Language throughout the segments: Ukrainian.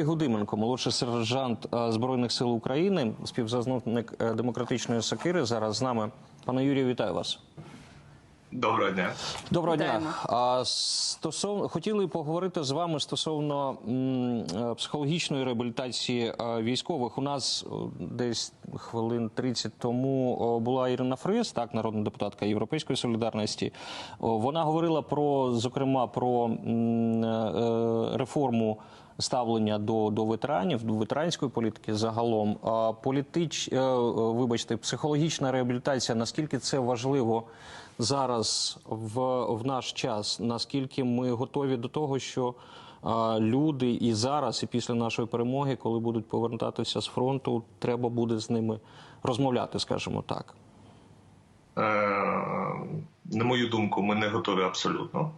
Юрій Гудименко, молодший сержант е, Збройних сил України, співзасновник е, демократичної сакири. Зараз з нами. Пане Юрію, вітаю вас. Доброго дня. Доброго дня. А стосовно хотіли поговорити з вами стосовно м, е, психологічної реабілітації е, військових. У нас десь хвилин 30 тому о, була Ірина Фрис, так, народна депутатка Європейської солідарності. О, Вона говорила про зокрема про м, е, реформу. Ставлення до, до ветеранів, до ветеранської політики загалом. А політич, е, е, вибачте, психологічна реабілітація, наскільки це важливо зараз в, в наш час? Наскільки ми готові до того, що люди і зараз, і після нашої перемоги, коли будуть повертатися з фронту, треба буде з ними розмовляти, скажімо так. Е, на мою думку, ми не готові абсолютно.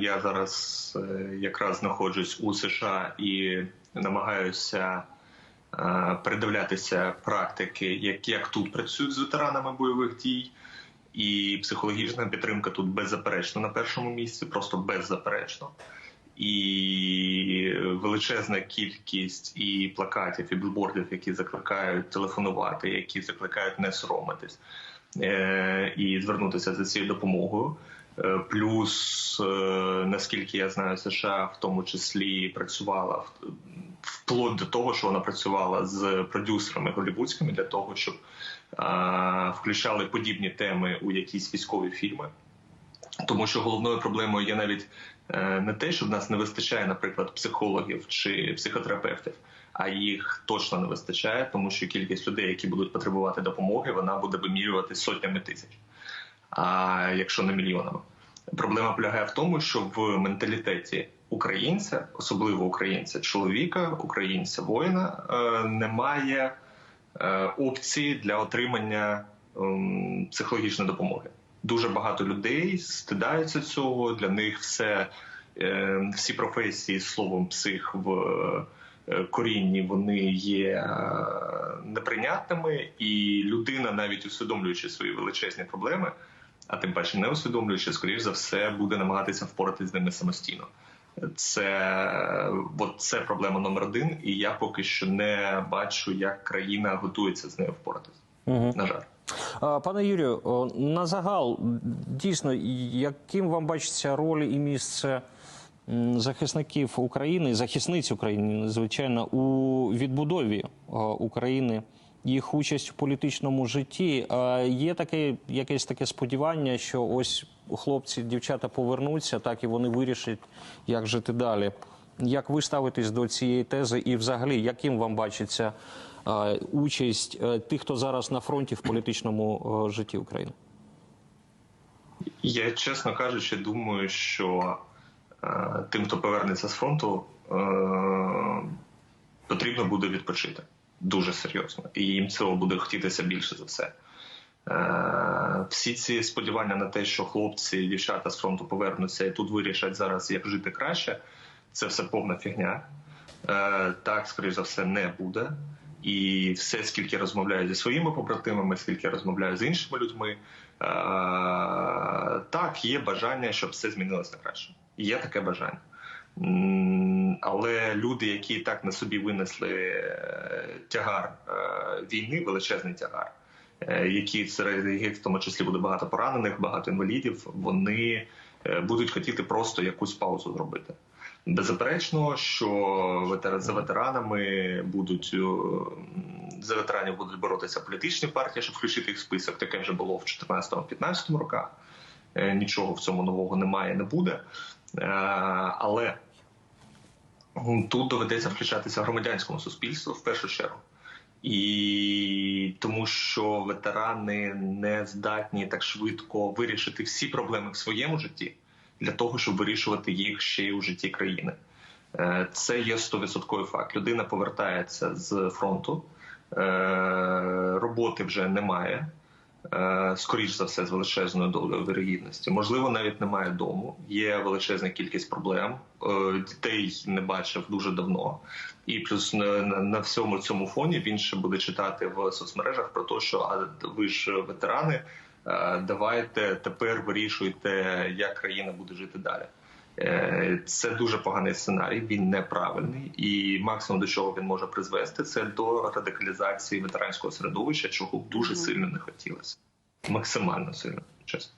Я зараз е, якраз знаходжусь у США і намагаюся е, передивлятися практики, як, як тут працюють з ветеранами бойових дій. І психологічна підтримка тут беззаперечно на першому місці, просто беззаперечно. І величезна кількість і плакатів, і білбордів, які закликають телефонувати, які закликають не соромитись е- і звернутися за цією допомогою. Е, Плюс, е, наскільки я знаю, США в тому числі працювала вплоть до того, що вона працювала з продюсерами голівудськими для того, щоб е, включали подібні теми у якісь військові фільми. Тому що головною проблемою є навіть не те, що в нас не вистачає, наприклад, психологів чи психотерапевтів, а їх точно не вистачає, тому що кількість людей, які будуть потребувати допомоги, вона буде вимірювати сотнями тисяч, а якщо не мільйонами. Проблема полягає в тому, що в менталітеті українця, особливо українця, чоловіка, українця, воїна, е, немає е, опції для отримання ем, психологічної допомоги. Дуже багато людей стидаються цього. Для них все е, всі професії словом псих в корінні вони є неприйнятними, і людина, навіть усвідомлюючи свої величезні проблеми, а тим паче не усвідомлюючи, скоріш за все, буде намагатися впоратись з ними самостійно. Це от це проблема номер один, і я поки що не бачу, як країна готується з нею впоратись. Угу. На жаль. Пане Юрію, на загал, дійсно, яким вам бачиться роль і місце захисників України, захисниць України, звичайно, у відбудові України, їх участь у політичному житті? А Є таке якесь таке сподівання, що ось хлопці, дівчата повернуться, так і вони вирішать, як жити далі. Як ви ставитесь до цієї тези, і взагалі, яким вам бачиться е, участь е, тих, хто зараз на фронті в політичному е, житті України? Я чесно кажучи, думаю, що е, тим, хто повернеться з фронту, е, потрібно буде відпочити дуже серйозно, і їм цього буде хотітися більше за все. Е, всі ці сподівання на те, що хлопці і дівчата з фронту повернуться і тут вирішать зараз, як жити краще, це все повна фігня. Е, так, скоріш за все, не буде. І все, скільки розмовляю зі своїми побратимами, скільки розмовляю з іншими людьми, е, так, є бажання, щоб все змінилось на краще. Є таке бажання. Але люди, які так на собі винесли е, тягар е, війни, величезний тягар, е, які серед яких в тому числі буде багато поранених, багато інвалідів, вони будуть хотіти просто якусь паузу зробити. Беззаперечно, що за ветеранами будуть за ветеранів будуть боротися політичні партії, щоб включити їх в список. Таке вже було в 2014-2015 роках. Нічого в цьому нового немає, не буде. Але тут доведеться включатися громадянському суспільству в першу чергу. І тому, що ветерани не здатні так швидко вирішити всі проблеми в своєму житті для того, щоб вирішувати їх ще й у житті країни. Е, Це є 100% факт. Людина повертається з фронту, е, роботи вже немає. Е, Скоріш за все, з величезною долею вирогідності. Можливо, навіть немає дому. Є величезна кількість проблем. Е, Дітей не бачив дуже давно. І плюс на всьому цьому фоні він ще буде читати в соцмережах про те, що а ви ж ветерани, е, давайте тепер вирішуйте, як країна буде жити далі. Е, Це дуже поганий сценарій, він неправильний, і максимум до чого він може призвести, це до радикалізації ветеранського середовища, чого б дуже сильно не хотілося. Максимально сильно, чесно.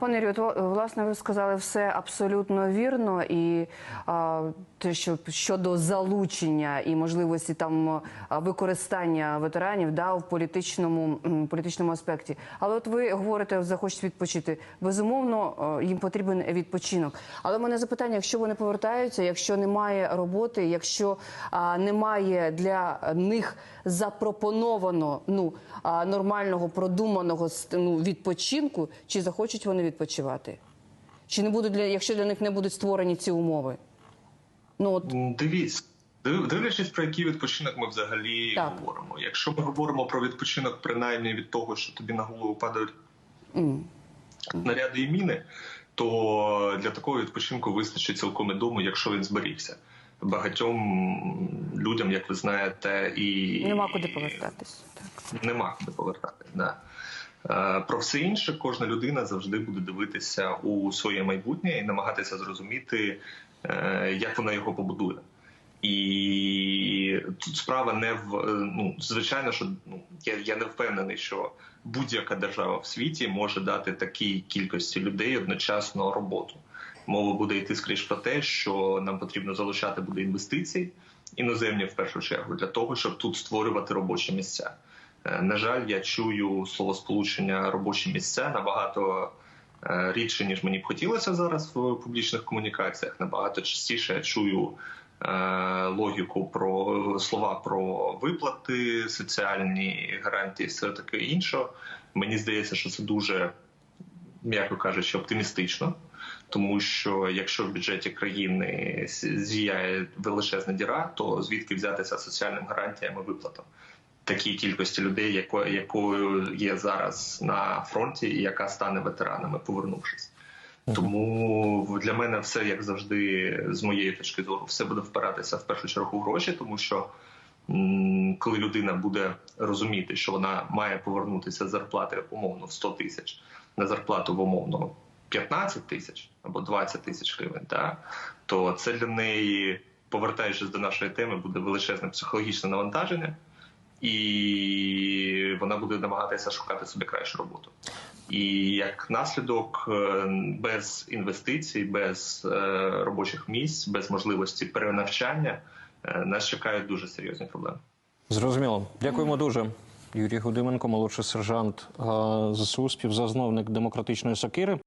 Пане Юрію, власне, ви сказали все абсолютно вірно, і а, те, що щодо залучення і можливості там використання ветеранів да, в політичному, політичному аспекті. Але от ви говорите, захочуть відпочити. Безумовно, їм потрібен відпочинок. Але в мене запитання: якщо вони повертаються, якщо немає роботи, якщо а, немає для них запропоновано ну а, нормального продуманого ну, відпочинку, чи захочуть вони відпочивати? Чи не будуть для якщо для них не будуть створені ці умови? Ну от Дивіться, дивлячись про який відпочинок ми взагалі Так. говоримо. Якщо ми говоримо про відпочинок, принаймні від того, що тобі на голову падають м, снаряди і міни, то для такого відпочинку вистачить цілком і дому, якщо він зберігся. Багатьом людям, як ви знаєте, і нема куди повертатись. Так. нема куди повертати. Да. Е, Про все інше кожна людина завжди буде дивитися у своє майбутнє і намагатися зрозуміти, е, як вона його побудує. І тут справа не в е, ну звичайно, що ну я, я не впевнений, що будь-яка держава в світі може дати такій кількості людей одночасно роботу. Мова буде йти скоріш про те, що нам потрібно залучати буде інвестиції іноземні в першу чергу для того, щоб тут створювати робочі місця. Е, На жаль, я чую словосполучення робочі місця набагато е, рідше, ніж мені б хотілося зараз в публічних комунікаціях. Набагато частіше я чую е, логіку про слова про виплати, соціальні гарантії, все таке інше. Мені здається, що це дуже, м'яко кажучи, оптимістично. Тому що якщо в бюджеті країни зіяє величезна діра, то звідки взятися соціальним гарантіям і виплатам? Такій кількості людей, яко- якою є зараз на фронті, і яка стане ветеранами, повернувшись. Тому для мене все як завжди, з моєї точки зору, все буде впиратися в першу чергу в гроші, тому що м, коли людина буде розуміти, що вона має повернутися з зарплати умовно в 100 тисяч на зарплату в умовно 15 тисяч або 20 тисяч гривень, та, то це для неї, повертаючись до нашої теми, буде величезне психологічне навантаження, і вона буде намагатися шукати собі кращу роботу. І як наслідок, е, без інвестицій, без е, робочих місць, без можливості перенавчання е, нас чекають дуже серйозні проблеми. Зрозуміло. Дякуємо дуже. Юрій Гудименко, молодший сержант ЗСУ, співзасновник демократичної сокири.